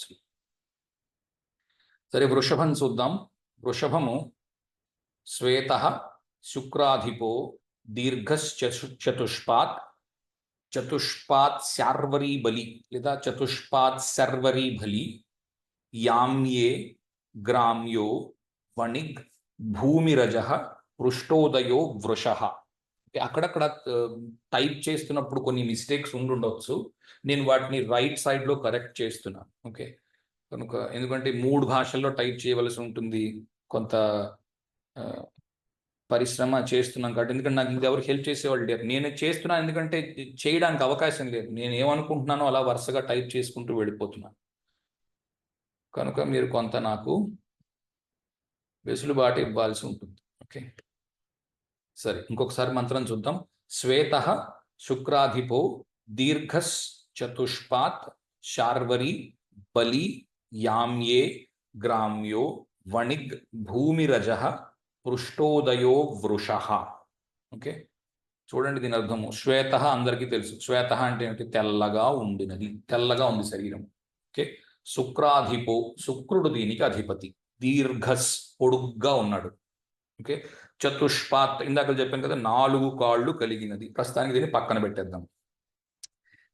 చేసుకోవచ్చు సరే వృషభం చూద్దాం వృషభము శ్వేత శుక్రాధిపో దీర్ఘశ్చతు చతుష్పాత్ చతుష్పాత్ శార్వరీ బలి లేదా చతుష్పాత్ శర్వరీ బలి యామ్యే గ్రామ్యో వణిగ్ భూమిరజ పృష్టోదయో వృష అక్కడక్కడ టైప్ చేస్తున్నప్పుడు కొన్ని మిస్టేక్స్ ఉండుండొచ్చు. నేను వాటిని రైట్ సైడ్లో కరెక్ట్ చేస్తున్నాను ఓకే కనుక ఎందుకంటే మూడు భాషల్లో టైప్ చేయవలసి ఉంటుంది. కొంత పరిశ్రమ చేస్తున్నాం కాబట్టి ఎందుకంటే నాకు ఇది ఎవరు హెల్ప్ చేసేవాళ్ళు లేరు. నేను చేస్తున్నాను ఎందుకంటే చేయడానికి అవకాశం లేదు. నేను ఏమనుకుంటున్నానో అలా వరుసగా టైప్ చేసుకుంటూ వెళ్ళిపోతున్నాను కనుక మీరు కొంత నాకు వెసులుబాటు ఇవ్వాల్సి ఉంటుంది. ఓకే. సరే ఇంకొకసారి మంత్రం చూద్దాం. శ్వేత శుక్రాధిపో దీర్ఘస్ చతుష్పాత్ శార్వరి బలి యామ్యే గ్రామ్యో వణిగ్ భూమిరజ పృష్టోదయో వృష. ఓకే? చూడండి దీని అర్థము. శ్వేత అందరికీ తెలుసు. శ్వేత అంటే ఏంటి తెల్లగా ఉండినది. తెల్లగా ఉంది శరీరం. ఓకే? శుక్రాధిపో శుక్రుడు దీనికి అధిపతి. దీర్ఘస్ పొడుగ్గా ఉన్నాడు. ఓకే? చతుష్పాత్ ఇందాక చెప్పాను కదా నాలుగు కాళ్ళు కలిగినది. ప్రస్తుతానికి దీన్ని పక్కన పెట్టేద్దాం.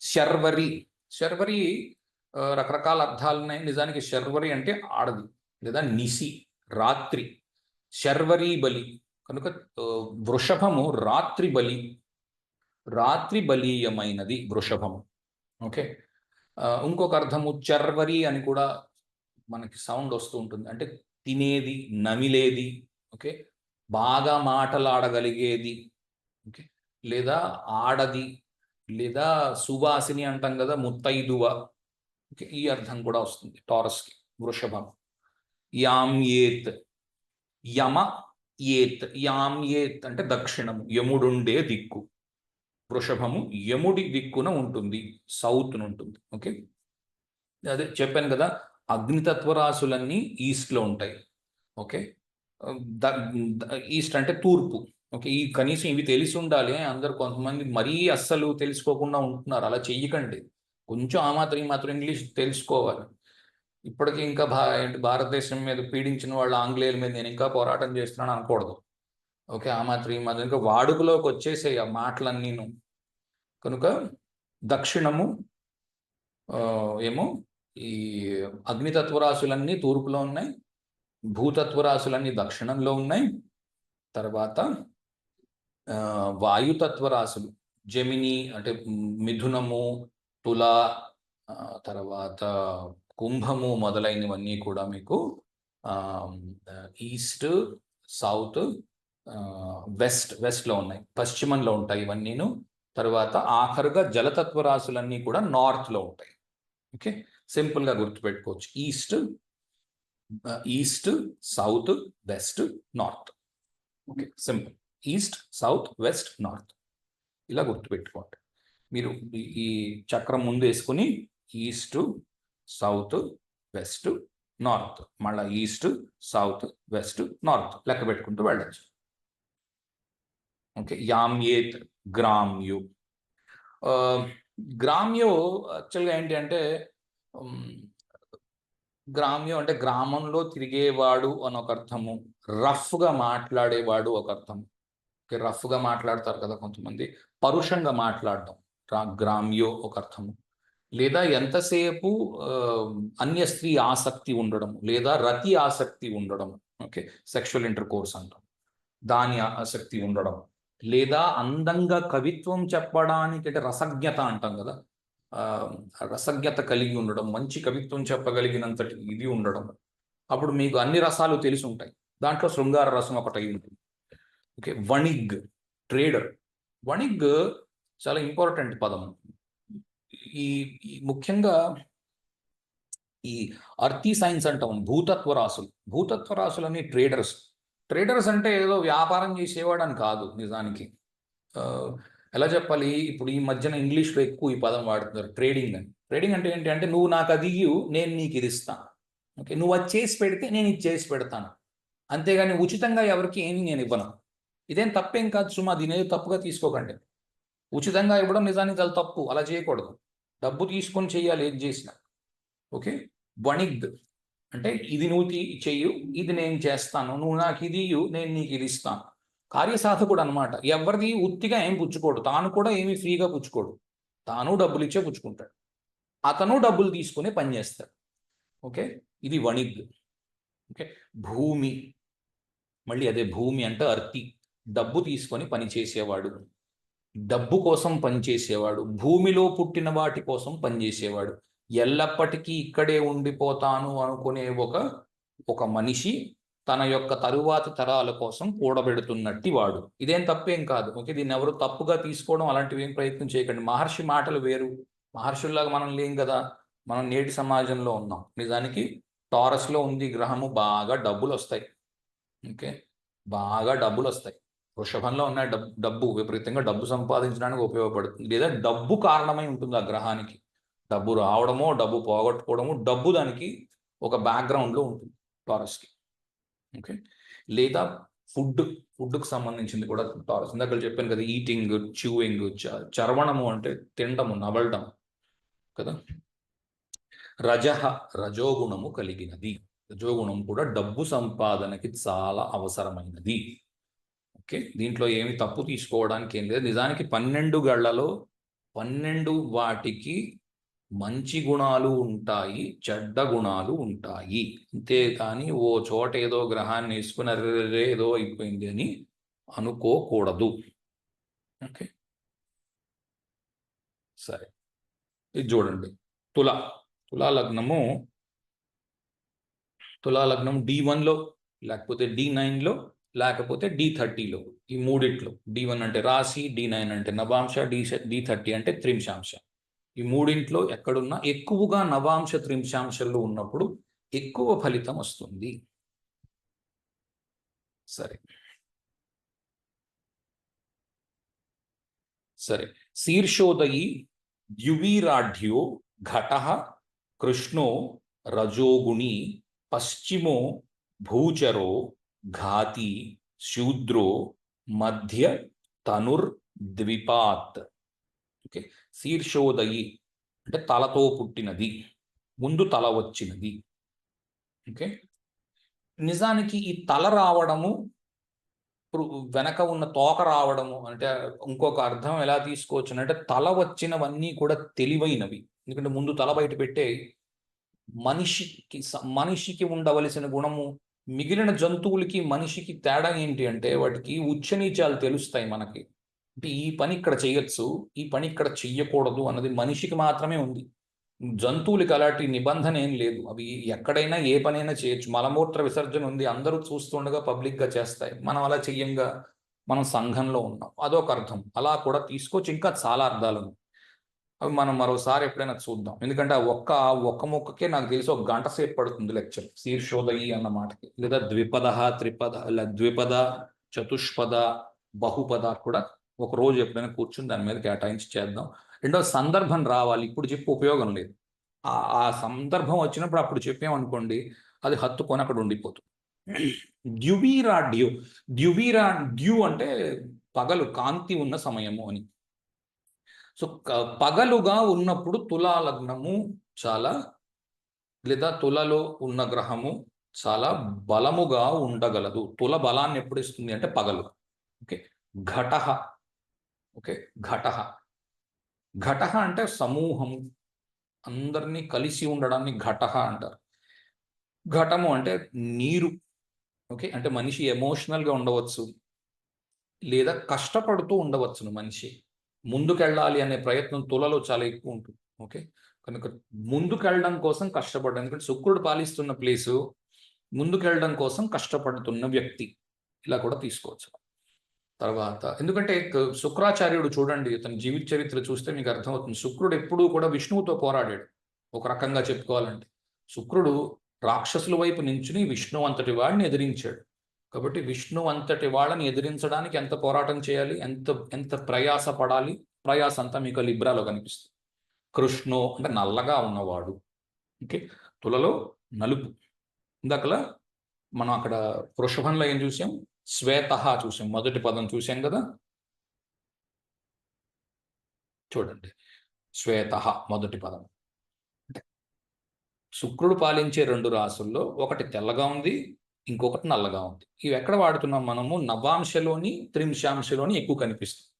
శర్వరి శర్వరి రకరకాల అర్థాలున్నాయి నిజానికి శర్వరి అంటే ఆడది లేదా నిసి రాత్రి. శర్వరి బలి కనుక వృషభము రాత్రి బలి రాత్రి బలీయమైనది వృషభము. ఓకే? ఇంకొక అర్థము చర్వరి అని కూడా మనకి సౌండ్ వస్తూ ఉంటుంది. అంటే తినేది నమిలేది. ఓకే? బాగా మాటలాడగలిగేది. ఓకే. లేదా ఆడది లేదా సువాసిని అంటాం కదా ముత్తైదువ. ఓకే. ఈ అర్థం కూడా వస్తుంది టారస్కి వృషభం. యామ్ ఏత్ యమ ఏత్ యామ్ ఏత్ అంటే దక్షిణము యముడుండే దిక్కు. వృషభము యముడి దిక్కున ఉంటుంది సౌత్ ఉంటుంది. ఓకే. అదే చెప్పాను కదా అగ్నితత్వరాశులన్నీ ఈస్ట్లో ఉంటాయి. ఓకే. ఈస్ట్ అంటే తూర్పు. ఓకే ఈ కనీసం ఇవి తెలిసి ఉండాలి అందరు కొంతమంది మరీ అస్సలు తెలుసుకోకుండా ఉంటున్నారు. అలా చెయ్యకండి. కొంచెం ఆ మాత్రం ఈ మాత్రం ఇంగ్లీష్ తెలుసుకోవాలి. ఇప్పటికీ ఇంకా భా ఏంటి భారతదేశం మీద పీడించిన వాళ్ళ ఆంగ్లేయుల మీద నేను ఇంకా పోరాటం చేస్తున్నాను అనకూడదు. ఓకే ఆ మాత్రం ఈ మాత్రం. ఇంకా వాడుకలోకి వచ్చేసాయి ఆ మాటలన్నీను. కనుక దక్షిణము ఏమో ఈ అగ్నితత్వరాశులన్నీ తూర్పులో ఉన్నాయి. భూతత్వ రాశులన్నీ దక్షిణంలో ఉన్నాయి. తర్వాత వాయుతత్వ రాశులు జమిని అంటే మిథునము తుల తర్వాత కుంభము మొదలైనవన్నీ కూడా మీకు ఈస్ట్ సౌత్ వెస్ట్ వెస్ట్లో ఉన్నాయి. పశ్చిమంలో ఉంటాయి ఇవన్నీను. తర్వాత ఆఖరుగా జలతత్వ రాశులన్నీ కూడా నార్త్లో ఉంటాయి. ఓకే? సింపుల్గా గుర్తుపెట్టుకోవచ్చు. East east south west north okay simple east south west north ఇలా గుర్తుపెట్టుకోండి. మీరు ఈ- చక్రం ముందు వేసుకుని ఈస్ట్ సౌత్ వెస్ట్ నార్త్ మళ్ళీ ఈస్ట్ సౌత్ వెస్ట్ నార్త్ లెక్క పెట్టుకుంటూ వెళ్ళచ్చు. ఓకే యామ్యేత్ గ్రామ్యు. గ్రామ్యు యాక్చువల్గా ఏంటి అంటే గ్రామ్యం అంటే గ్రామంలో తిరిగేవాడు అని ఒక అర్థము రఫ్గా మాట్లాడేవాడు ఒక అర్థం ఓకే రఫ్గా మాట్లాడతారు కదా కొంతమంది. పరుషంగా మాట్లాడడం గ్రామ్యో ఒక అర్థము లేదా ఎంతసేపు అన్య స్త్రీ ఆసక్తి ఉండడం లేదా రతి ఆసక్తి ఉండడం ఓకే సెక్షువల్ ఇంటర్ కోర్స్ అంటాం. దాని ఆసక్తి ఉండడం. లేదా అందంగా కవిత్వం చెప్పడానికి అంటే రసజ్ఞత అంటాం కదా. రసజ్ఞత కలిగి ఉండడం మంచి కవిత్వం చెప్పగలిగినంతటి ఇది ఉండడం. అప్పుడు మీకు అన్ని రసాలు తెలిసి ఉంటాయి. దాంట్లో శృంగార రసం ఒకటి అయి ఉంటుంది. Okay వణిగ్ trader. వణిగ్ చాలా ఇంపార్టెంట్ పదం. ఈ ముఖ్యంగా ఈ అర్థీ సైన్స్ అంటాం భూతత్వ రాసులు. భూతత్వ రాసులని ట్రేడర్స్. ట్రేడర్స్ అంటే ఏదో వ్యాపారం చేసేవాడని అని కాదు నిజానికి. ఎలా చెప్పాలి? ఇప్పుడు ఈ మధ్యన ఇంగ్లీష్లో ఎక్కువ ఈ పదం వాడుతున్నారు ట్రేడింగ్ అని. ట్రేడింగ్ అంటే ఏంటి? అంటే నువ్వు నాకు అది ఇయ్యు నేను నీకు ఇది ఇస్తాను. ఓకే? నువ్వు అది చేసి పెడితే నేను ఇది చేసి పెడతాను. అంతేగాని ఉచితంగా ఎవరికి ఏమి నేను ఇవ్వను. ఇదేం తప్పేం కాదు సుమా దీని తప్పుగా తీసుకోకండి. ఉచితంగా ఇవ్వడం నిజానికి చాలా తప్పు. అలా చేయకూడదు. డబ్బు తీసుకొని చేయాలి ఏం చేసినా. ఓకే? వణిగ్ అంటే ఇది నువ్వు చెయ్యు ఇది నేను చేస్తాను. నువ్వు నాకు ఇది ఇయ్యు నేను నీకు ఇది ఇస్తాను. కార్యసాధకుడు అనమాట ఎవరిది ఉత్తిగా ఏం పుచ్చుకోడు. తాను కూడా ఏమి ఫ్రీగా పుచ్చుకోడు. తాను డబ్బులు ఇచ్చే పుచ్చుకుంటాడు. అతను డబ్బులు తీసుకునే పని చేస్తాడు. ఓకే? ఇది వణిగ్. ఓకే? భూమి. మళ్ళీ అదే భూమి అంటే అర్తి. డబ్బు తీసుకొని పని చేసేవాడు. డబ్బు కోసం పనిచేసేవాడు భూమిలో పుట్టిన వాటి కోసం పనిచేసేవాడు ఎల్లప్పటికీ ఇక్కడే ఉండిపోతాను అనుకునే ఒక ఒక మనిషి తన యొక్క తరువాతి తరాల కోసం కూడబెడుతున్నట్టి వాడు. ఇదేం తప్పేం కాదు. ఓకే దీన్ని ఎవరు తప్పుగా తీసుకోవడం అలాంటివి ఏం ప్రయత్నం చేయకండి. మహర్షి మాటలు వేరు. మహర్షుల్లాగా మనం లేం కదా. మనం నేటి సమాజంలో ఉన్నాం. నిజానికి టారస్లో ఉంది గ్రహము. బాగా డబ్బులు వస్తాయి ఓకే బాగా డబ్బులు వస్తాయి వృషభంలో ఉన్న డబ్బు డబ్బు విపరీతంగా డబ్బు సంపాదించడానికి ఉపయోగపడుతుంది. లేదా డబ్బు కారణమై ఉంటుంది ఆ గ్రహానికి. డబ్బు రావడమో డబ్బు పోగొట్టుకోవడము డబ్బు దానికి ఒక బ్యాక్గ్రౌండ్లో ఉంటుంది టారస్కి. ఓకే. లేదా ఫుడ్ ఫుడ్కి సంబంధించింది కూడా టారస్ ఇందాక చెప్పాను కదా ఈటింగ్ చూయింగ్ చర్వణము అంటే తినడము నవలడం కదా. రజహ రజోగుణము కలిగినది. రజోగుణం కూడా డబ్బు సంపాదనకి చాలా అవసరమైనది. ఓకే. దీంట్లో ఏమి తప్పు తీసుకోవడానికి ఏం లేదు. నిజానికి పన్నెండు గళ్ళలో పన్నెండు వాటికి మంచి గుణాలు ఉంటాయి చెడ్డ గుణాలు ఉంటాయి. అంతేకాని ఓ చోట ఏదో గ్రహాన్ని వేసుకుని అర్రే ఏదో అయిపోయింది అని అనుకోకూడదు. ఓకే? సరే. ఇది చూడండి. తుల తులా లగ్నము తులా లగ్నం డి వన్లో లేకపోతే డి నైన్లో లేకపోతే డి థర్టీలో ఈ మూడిట్లో. డి వన్ అంటే రాశి డి నైన్ అంటే నవాంశ డి డి థర్టీ అంటే త్రింశాంశ. ఈ మూడింట్లో ఎక్కడున్నా ఎక్కువగా నవాంశ త్రింశాంశాలు ఉన్నప్పుడు ఎక్కువ ఫలితం వస్తుంది. సరే. సరే. శీర్షోదయి ద్యువీరాఢ్యో ఘట కృష్ణో రజోగుణి పశ్చిమో భూచరో ఘాతి శూద్రో మధ్య తనుర్ ద్విపాత్. ఓకే. శీర్షోదయి అంటే తలతో పుట్టినది ముందు తల వచ్చినది. ఓకే. నిజానికి ఈ తల రావడము ఇప్పుడు వెనక ఉన్న తోక రావడము అంటే ఇంకొక అర్థం ఎలా తీసుకోవచ్చు అంటే తల వచ్చినవన్నీ కూడా తెలివైనవి. ఎందుకంటే ముందు తల బయట పెట్టే మనిషికి మనిషికి ఉండవలసిన గుణము మిగిలిన జంతువులకి మనిషికి తేడా ఏంటి అంటే వాటికి ఉచ్చనీచాలు తెలుస్తాయి మనకి. అంటే ఈ పని ఇక్కడ చేయొచ్చు ఈ పని ఇక్కడ చెయ్యకూడదు అన్నది మనిషికి మాత్రమే ఉంది. జంతువులకి అలాంటి నిబంధన ఏం లేదు. అవి ఎక్కడైనా ఏ పనైనా చేయొచ్చు. మలమూత్ర విసర్జన ఉంది. అందరూ చూస్తుండగా పబ్లిక్గా చేస్తాయి. మనం అలా చెయ్యంగా మనం సంఘంలో ఉన్నాం. అదొక అర్థం. అలా కూడా తీసుకోవచ్చు ఇంకా చాలా అర్థాలు అవి మనం మరోసారి ఎప్పుడైనా చూద్దాం. ఎందుకంటే ఆ ఒక్క ఒక్క మొక్కకే నాకు తెలిసి ఒక గంట సేపు పడుతుంది లెక్చర్. శీర్షోదయి అన్న మాటకి. లేదా ద్విపద త్రిపద లేదా ద్విపద చతుష్పద బహుపద కూడా ఒక రోజు ఎప్పుడైనా కూర్చుని దాని మీద కేటాయించి చేద్దాం. రెండో సందర్భం రావాలి. ఇప్పుడు చెప్పి ఉపయోగం లేదు. ఆ ఆ సందర్భం వచ్చినప్పుడు అప్పుడు చెప్పామనుకోండి అది హత్తుకొని అక్కడ ఉండిపోతుంది. ద్యువీరా డ్యూ. ద్యువీరా డ్యూ అంటే పగలు కాంతి ఉన్న సమయము అని. సో పగలుగా ఉన్నప్పుడు తులా లగ్నము చాలా లేదా తులలో ఉన్న గ్రహము చాలా బలముగా ఉండగలదు. తుల బలాన్ని ఎప్పుడు ఇస్తుంది అంటే పగలు ఓకే? ఘట. ఓకే ఘట. ఘట అంటే సమూహం. అందరినీ కలిసి ఉండడాన్ని ఘట అంటారు. ఘటము అంటే నీరు. ఓకే అంటే మనిషి ఎమోషనల్గా ఉండవచ్చు. లేదా కష్టపడుతూ ఉండవచ్చును మనిషి. ముందుకెళ్ళాలి అనే ప్రయత్నం తులలో చాలా ఎక్కువ ఉంటుంది. ఓకే కనుక ముందుకెళ్ళడం కోసం కష్టపడడం. ఎందుకంటే శుక్రుడు పాలిస్తున్న ప్లేసు ముందుకెళ్ళడం కోసం కష్టపడుతున్న వ్యక్తి. ఇలా కూడా తీసుకోవచ్చు. తర్వాత. ఎందుకంటే శుక్రాచార్యుడు చూడండి తన జీవిత చరిత్ర చూస్తే మీకు అర్థమవుతుంది. శుక్రుడు ఎప్పుడూ కూడా విష్ణువుతో పోరాడాడు. ఒక రకంగా చెప్పుకోవాలంటే. శుక్రుడు రాక్షసుల వైపు నించుని విష్ణు అంతటి వాడిని ఎదిరించాడు. కాబట్టి విష్ణు అంతటి వాళ్ళని ఎదిరించడానికి ఎంత పోరాటం చేయాలి ఎంత ఎంత ప్రయాస పడాలి ప్రయాస అంతా మీకు లిబ్రాలో కనిపిస్తుంది. కృష్ణు అంటే నల్లగా ఉన్నవాడు. ఓకే? తులలో నలుపు. ఇందాకలా మనం అక్కడ వృషభంలో ఏం చూసాం? శ్వేత చూసాం. మొదటి పదం చూసాం కదా? చూడండి. శ్వేత మొదటి పదం. అంటే శుక్రుడు పాలించే రెండు రాసుల్లో ఒకటి తెల్లగా ఉంది ఇంకొకటి నల్లగా ఉంది. ఇవి ఎక్కడ వాడుతున్నాం మనము? నవాంశలోని త్రింశాంశలోని ఎక్కువ కనిపిస్తుంది.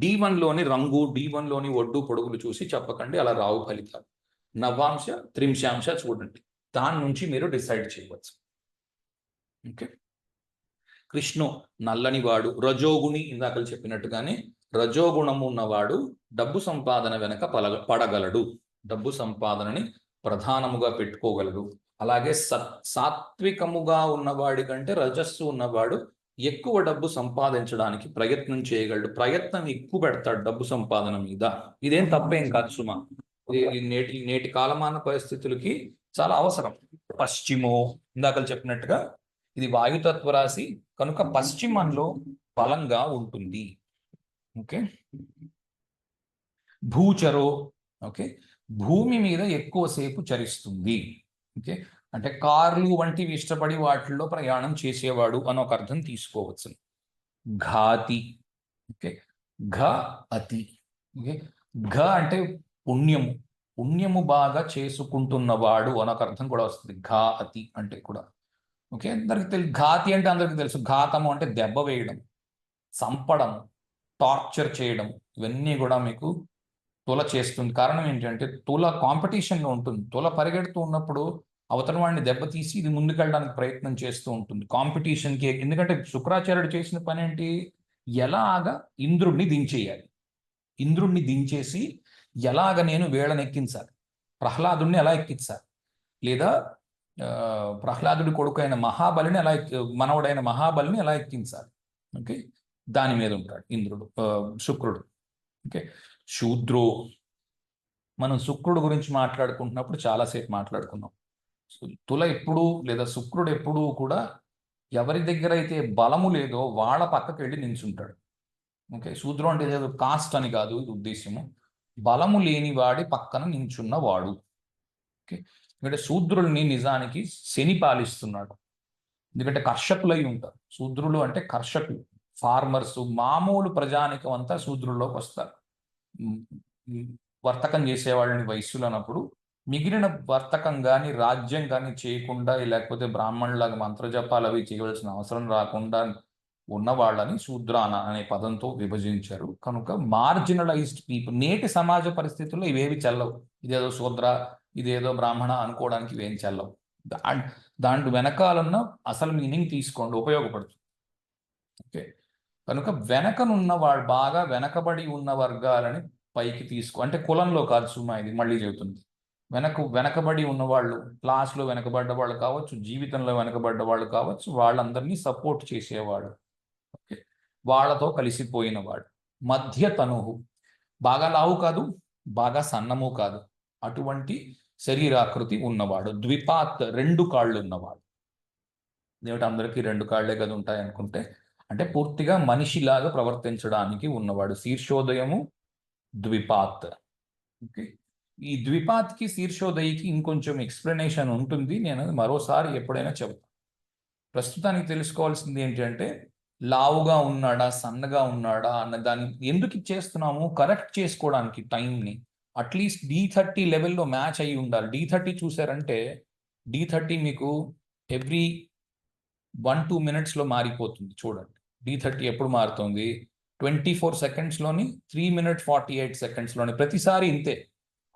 డి వన్లోని రంగు డి వన్లోని ఒడ్డు పొడుగులు చూసి చెప్పకండి అలా రావు ఫలితాలు. నవాంశ త్రింశాంశ చూడండి. దాని నుంచి మీరు డిసైడ్ చేయవచ్చు. ఓకే? కృష్ణు నల్లని వాడు రజోగుణి ఇందాకలు చెప్పినట్టుగానే రజోగుణము ఉన్నవాడు డబ్బు సంపాదన వెనక పలగ పడగలడు. డబ్బు సంపాదనని ప్రధానముగా పెట్టుకోగలడు. అలాగే సత్ సాత్వికముగా ఉన్నవాడి కంటే రజస్సు ఉన్నవాడు ఎక్కువ డబ్బు సంపాదించడానికి ప్రయత్నం చేయగలడు. ప్రయత్నం ఎక్కువ పెడతాడు డబ్బు సంపాదన మీద. ఇదేం తప్పేం కాదు సుమా. నేటి నేటి కాలమాన పరిస్థితులకి చాలా అవసరం. పశ్చిమో ఇందాకలు చెప్పినట్టుగా ఇది వాయుతత్వ రాశి. కనుక పశ్చిమంలో బలంగా ఉంటుంది. ఓకే? భూచరో ఓకే? భూమి మీద ఎక్కువసేపు చరిస్తుంది. ఓకే? అంటే కార్లు వంటివి ఇష్టపడి వాటిల్లో ప్రయాణం చేసేవాడు అని ఒక అర్థం తీసుకోవచ్చు. ఘాతి ఓకే? ఘ అతి ఓకే? ఘ అంటే పుణ్యము. పుణ్యము బాగా చేసుకుంటున్నవాడు అని ఒక అర్థం కూడా వస్తుంది. ఘా అతి అంటే కూడా. ఓకే? అందరికి తెలుసు ఘాతి అంటే అందరికి తెలుసు. ఘాతము అంటే దెబ్బ వేయడం చంపడం టార్చర్ చేయడం ఇవన్నీ కూడా మీకు తుల చేస్తుంది. కారణం ఏంటంటే తుల కాంపిటీషన్లో ఉంటుంది. తుల పరిగెడుతూ ఉన్నప్పుడు అవతల వాడిని దెబ్బతీసి ఇది ముందుకెళ్ళడానికి ప్రయత్నం చేస్తూ ఉంటుంది. కాంపిటీషన్కి ఎందుకంటే శుక్రాచార్యుడు చేసిన పని ఏంటి? ఎలాగా ఇంద్రుడిని దించేయాలి. ఇంద్రుడిని దించేసి ఎలాగ నేను వేళను ఎక్కించాలి? ప్రహ్లాదుడిని ఎలా ఎక్కించాలి? లేదా ప్రహ్లాదుడి కొడుకు అయిన మహాబలిని ఎలా మనవడైన మహాబలిని ఎలా ఎక్కించాలి. ఓకే? దాని మీద ఉంటాడు ఇంద్రుడు శుక్రుడు. ఓకే? శూద్రో. మనం శుక్రుడు గురించి మాట్లాడుకుంటున్నప్పుడు చాలాసేపు మాట్లాడుకున్నాం. తుల ఎప్పుడు లేదా శుక్రుడు ఎప్పుడూ కూడా ఎవరి దగ్గర అయితే బలము లేదో వాళ్ళ పక్కకి వెళ్ళి నించుంటాడు. ఓకే? శూద్రం అంటే ఏదో కాస్ట్ అని కాదు ఇది ఉద్దేశము బలము లేని వాడి పక్కన నించున్నవాడు. ఓకే? ఎందుకంటే శూద్రుల్ని నిజానికి శని పాలిస్తున్నాడు. ఎందుకంటే కర్షకులై ఉంటారు. శూద్రులు అంటే కర్షకులు ఫార్మర్స్ మామూలు ప్రజానికం అంతా శూద్రుల్లోకి వస్తారు. వర్తకం చేసేవాళ్ళని వయస్సులు అన్నప్పుడు మిగిలిన వర్తకం కానీ రాజ్యం కానీ చేయకుండా లేకపోతే బ్రాహ్మణులాగా మంత్రజపాలు అవి చేయవలసిన అవసరం రాకుండా ఉన్న వాళ్ళని శూద్రాన అనే పదంతో విభజించారు. కనుక మార్జినలైజ్డ్ పీపుల్ నేటి సమాజ పరిస్థితుల్లో ఇవేవి చల్లవు. ఇదేదో శూద్ర ఇదేదో బ్రాహ్మణ అనుకోవడానికి ఇవేం చల్లవు దా దాంట్లో వెనకాలన్న అసలు మీనింగ్ తీసుకోండి ఉపయోగపడుతుంది. ఓకే. కనుక వెనకనున్న వాళ్ళు బాగా వెనకబడి ఉన్న వర్గాలని పైకి తీసుకో అంటే కులంలో కాదు సుమా ఇది మళ్ళీ చెబుతుంది. వెనక వెనకబడి ఉన్నవాళ్ళు క్లాస్లో వెనకబడ్డ వాళ్ళు కావచ్చు జీవితంలో వెనకబడ్డ వాళ్ళు కావచ్చు వాళ్ళందరినీ సపోర్ట్ చేసేవాడు. ఓకే. వాళ్ళతో కలిసిపోయినవాడు మధ్య తనుహు బాగా లావు కాదు బాగా సన్నము కాదు. అటువంటి శరీరాకృతి ఉన్నవాడు ద్విపాత్ రెండు కాళ్ళు ఉన్నవాడు. దేవుడు అందరికీ రెండు కాళ్ళే కదా ఉంటాయి అనుకుంటే అంటే పూర్తిగా మనిషిలాగా ప్రవర్తించడానికి ఉన్నవాడు శీర్షోదయము ద్విపాత్. ఓకే? ఈ ద్విపాత్కి శీర్షోదయికి ఇంకొంచెం ఎక్స్ప్లెనేషన్ ఉంటుంది. నేను మరోసారి ఎప్పుడైనా చెబుతాను ప్రస్తుతానికి తెలుసుకోవాల్సింది ఏంటంటే లావుగా ఉన్నాడా సన్నగా ఉన్నాడా అన్న దాన్ని ఎందుకు చేస్తున్నాము? కరెక్ట్ చేసుకోవడానికి టైంని. అట్లీస్ట్ డి థర్టీ లెవెల్లో మ్యాచ్ అయ్యి ఉండాలి. డి థర్టీ చూసారంటే డి థర్టీ మీకు ఎవ్రీ వన్ టూ మినిట్స్లో మారిపోతుంది చూడండి. డి థర్టీ ఎప్పుడు మారుతుంది? ట్వంటీ ఫోర్ సెకండ్స్లోని త్రీ మినిట్ ఫార్టీ ఎయిట్ సెకండ్స్లోని ప్రతిసారి ఇంతే.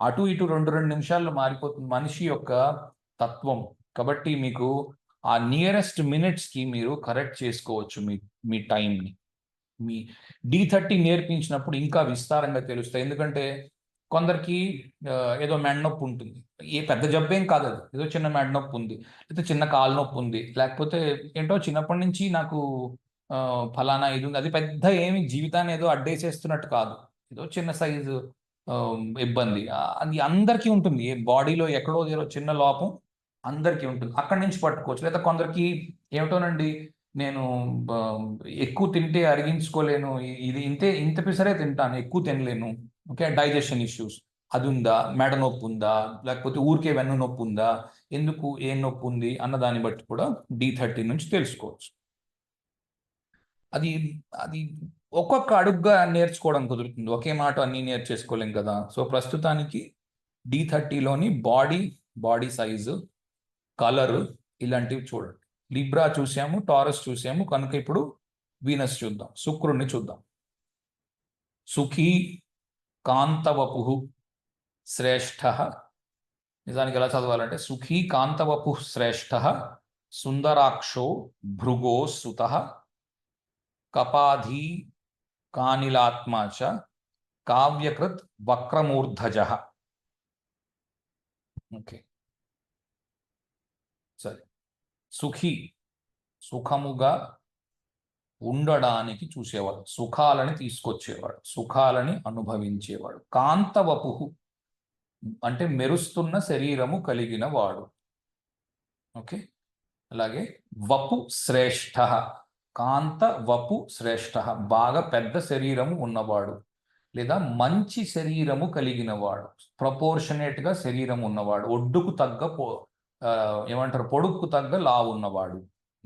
అటు ఇటు రెండు రెండు నిమిషాల్లో మారిపోతుంది మనిషి యొక్క తత్వం. కాబట్టి మీకు ఆ నియరెస్ట్ మినిట్స్కి మీరు కరెక్ట్ చేసుకోవచ్చు మీ మీ టైంని మీ డి థర్టీ నేర్పించినప్పుడు ఇంకా విస్తారంగా తెలుస్తాయి. ఎందుకంటే కొందరికి ఏదో మెడ నొప్పి ఉంటుంది. ఏ పెద్ద జబ్బేం కాదు అది. ఏదో చిన్న మెడ నొప్పి ఉంది. లేకపోతే చిన్న కాలు నొప్పి ఉంది. లేకపోతే ఏంటో చిన్నప్పటి నుంచి నాకు ఫలానా ఇది ఉంది. అది పెద్ద ఏమి జీవితాన్ని ఏదో అడ్డేసేస్తున్నట్టు కాదు. ఏదో చిన్న సైజు ఇబ్బంది. అది అందరికీ ఉంటుంది. ఏ బాడీలో ఎక్కడో ఏదో చిన్న లోపం అందరికీ ఉంటుంది. అక్కడి నుంచి పట్టుకోవచ్చు. లేదా కొందరికి ఏమిటోనండి నేను ఎక్కువ తింటే అరిగించుకోలేను. ఇది ఇంతే ఇంత పిసరే తింటాను. ఎక్కువ తినలేను. ఓకే డైజెషన్ ఇష్యూస్ అది ఉందా? మెడ నొప్పి ఉందా? లేకపోతే ఊరికే వెన్ను నొప్పి ఉందా? ఎందుకు? ఏం నొప్పి ఉంది? అన్న దాన్ని బట్టి కూడా డి థర్టీ నుంచి తెలుసుకోవచ్చు. అది అది ఒక్కొక్క అడుగుగా నేర్చుకోవడం కుదురుతుంది. ఒకే మాట అన్నీ నేర్చేసుకోలేం కదా. సో ప్రస్తుతానికి డి థర్టీలోని బాడీ బాడీ సైజు కలర్ ఇలాంటివి చూడండి. లిబ్రా చూసాము టారస్ చూసాము కనుక ఇప్పుడు వీనస్ చూద్దాం శుక్రుణ్ణి చూద్దాం. సుఖీ కాంతవపు శ్రేష్ఠ నిజానికి ఎలా చదవాలంటే సుఖీ కాంతవపు శ్రేష్ఠ సుందరాక్షో భృగో సుత కపాధీ కానిలాత్మా చ కావ్యకృత్ వక్రమూర్ధజ ఓకే సరే సుఖీ సుఖముగా ఉండడానికి చూసేవాడు. సుఖాలని తీసుకొచ్చేవాడు. సుఖాలని అనుభవించేవాడు. కాంతవపు అంటే మెరుస్తున్న శరీరము కలిగిన వాడు. ఓకే? అలాగే వపు శ్రేష్ఠ. కాంత వపు శ్రేష్ఠ. బాగా పెద్ద శరీరము ఉన్నవాడు. లేదా మంచి శరీరము కలిగిన వాడు. ప్రపోర్షనేట్గా శరీరం ఉన్నవాడు. ఒడ్డుకు తగ్గ పో ఏమంటారు? పొడుక్కు తగ్గ లా ఉన్నవాడు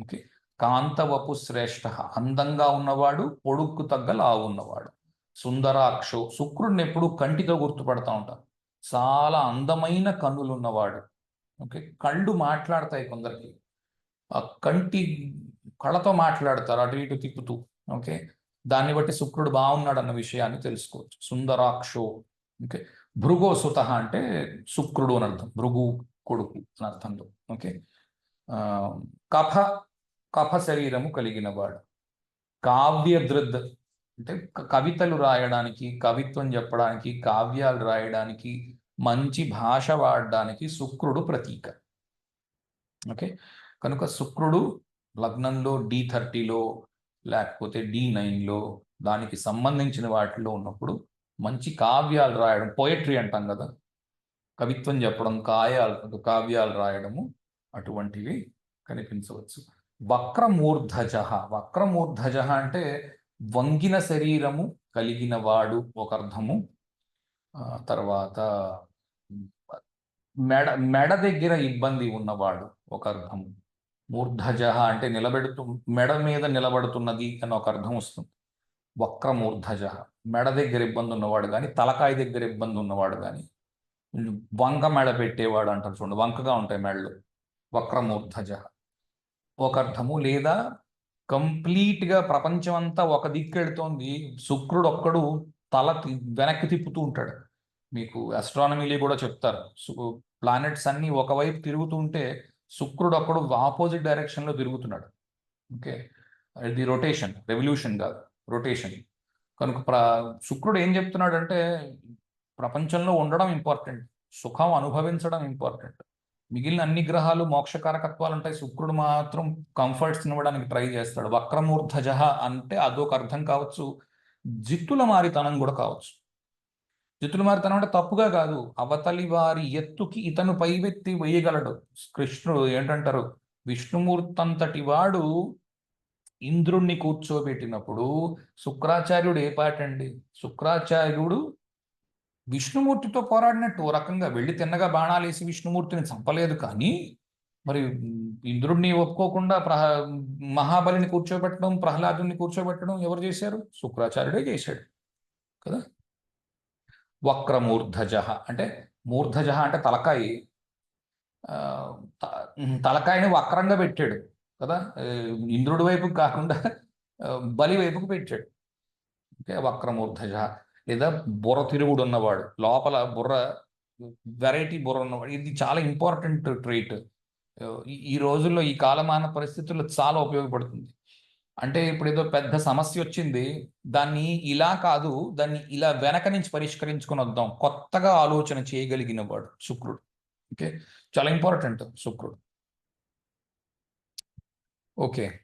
ఓకే? కాంతవపు శ్రేష్ఠ అందంగా ఉన్నవాడు పొడుక్కు తగ్గ లా ఉన్నవాడు. సుందరాక్షో శుక్రుడిని ఎప్పుడు కంటితో గుర్తుపడతా ఉంటాం చాలా అందమైన కన్నులు ఉన్నవాడు ఓకే కళ్ళు మాట్లాడతాయి కొందరికి. ఆ కంటి కళ్ళతో మాట్లాడతారు అటు ఇటు తిప్పుతూ. ఓకే దాన్ని బట్టి శుక్రుడు బాగున్నాడు అన్న విషయాన్ని తెలుసుకోవచ్చు. సుందరాక్షో ఓకే భృగో సుత అంటే శుక్రుడు అని అర్థం భృగు కొడుకు అని అర్థంలో. ఓకే కఫ కఫ శరీరము కలిగిన వాడు కావ్యదృద్ అంటే కవితలు రాయడానికి కవిత్వం చెప్పడానికి కావ్యాలు రాయడానికి మంచి భాష వాడడానికి శుక్రుడు ప్రతీక. ఓకే? కనుక శుక్రుడు లగ్నంలో డి థర్టీలో లేకపోతే డి నైన్లో దానికి సంబంధించిన వాటిలో ఉన్నప్పుడు మంచి కావ్యాలు రాయడం పోయట్రీ అంటాం కదా? కవిత్వం చెప్పడం కాయాలు కావ్యాలు రాయడము అటువంటివి కనిపించవచ్చు. వక్రమూర్ధజ వక్రమూర్ధజ అంటే వంగిన శరీరము కలిగిన వాడు ఒక అర్థము. తర్వాత మెడ మెడ దగ్గర ఇబ్బంది ఉన్నవాడు ఒక అర్థము. మూర్ధజ అంటే నిలబెడుతు మెడ మీద నిలబడుతున్నది అని ఒక అర్థం వస్తుంది. వక్రమూర్ధజ మెడ దగ్గర ఇబ్బంది ఉన్నవాడు కానీ తలకాయ దగ్గర ఇబ్బంది ఉన్నవాడు కానీ వంక మెడ పెట్టేవాడు అంటారు చూడండి వంకగా ఉంటాయి మెడలు వక్రమూర్ధజ ఒక అర్థము లేదా కంప్లీట్గా ప్రపంచం అంతా ఒక దిక్కెడుతోంది. శుక్రుడు ఒక్కడు తల వెనక్కి తిప్పుతూ ఉంటాడు. మీకు అస్ట్రానమీలో కూడా చెప్తారు. ప్లానెట్స్ అన్నీ ఒకవైపు తిరుగుతూ ఉంటే శుక్రుడు ఒక్కడు ఆపోజిట్ డైరెక్షన్లో తిరుగుతున్నాడు. ఓకే? ఇది రొటేషన్ రెవల్యూషన్ కాదు. రొటేషన్ కనుక ప్ర శుక్రుడు ఏం చెప్తున్నాడు అంటే ప్రపంచంలో ఉండడం ఇంపార్టెంట్ సుఖం అనుభవించడం ఇంపార్టెంట్ మిగిలిన అన్ని గ్రహాలు మోక్షకారకత్వాలు ఉంటాయి శుక్రుడు మాత్రం కంఫర్ట్స్ ఇవ్వడానికి ట్రై చేస్తాడు. వక్రమూర్ధజ అంటే అదొక అర్థం కావచ్చు. జిత్తుల మారితనం కూడా కావచ్చు. జిత్తుల మారితనం అంటే తప్పుగా కాదు. అవతలి వారి ఎత్తుకి ఇతను పైవెత్తి వేయగలడు. కృష్ణుడు ఏంటంటారు? విష్ణుమూర్తంతటి వాడు ఇంద్రుణ్ణి కూర్చోబెట్టినప్పుడు శుక్రాచార్యుడు ఏ పాటండి? శుక్రాచార్యుడు విష్ణుమూర్తితో పోరాడినట్టు ఓ రకంగా వెళ్ళి తిన్నగా బాణాలు వేసి విష్ణుమూర్తిని చంపలేదు కానీ మరి ఇంద్రుడిని ఒప్పుకోకుండా ప్రహ మహాబలిని కూర్చోబెట్టడం ప్రహ్లాదుని కూర్చోబెట్టడం ఎవరు చేశారు? శుక్రాచార్యుడే చేశాడు. కదా? వక్రమూర్ధజ అంటే మూర్ధజ అంటే తలకాయి. తలకాయని వక్రంగా పెట్టాడు. కదా? ఇంద్రుడి వైపుకి కాకుండా బలి వైపుకు పెట్టాడు. ఓకే? వక్రమూర్ధజ లేదా బుర్ర తిరుగుడు ఉన్నవాడు లోపల బుర్ర వెరైటీ బుర్ర ఉన్నవాడు. ఇది చాలా ఇంపార్టెంట్ ట్రీట్. ఈ రోజుల్లో ఈ కాలమాన పరిస్థితుల్లో చాలా ఉపయోగపడుతుంది. అంటే ఇప్పుడు ఏదో పెద్ద సమస్య వచ్చింది దాన్ని ఇలా కాదు దాన్ని ఇలా వెనక నుంచి పరిష్కరించుకొని వద్దాం. కొత్తగా ఆలోచన చేయగలిగిన వాడు శుక్రుడు. ఓకే? చాలా ఇంపార్టెంట్ శుక్రుడు. ఓకే.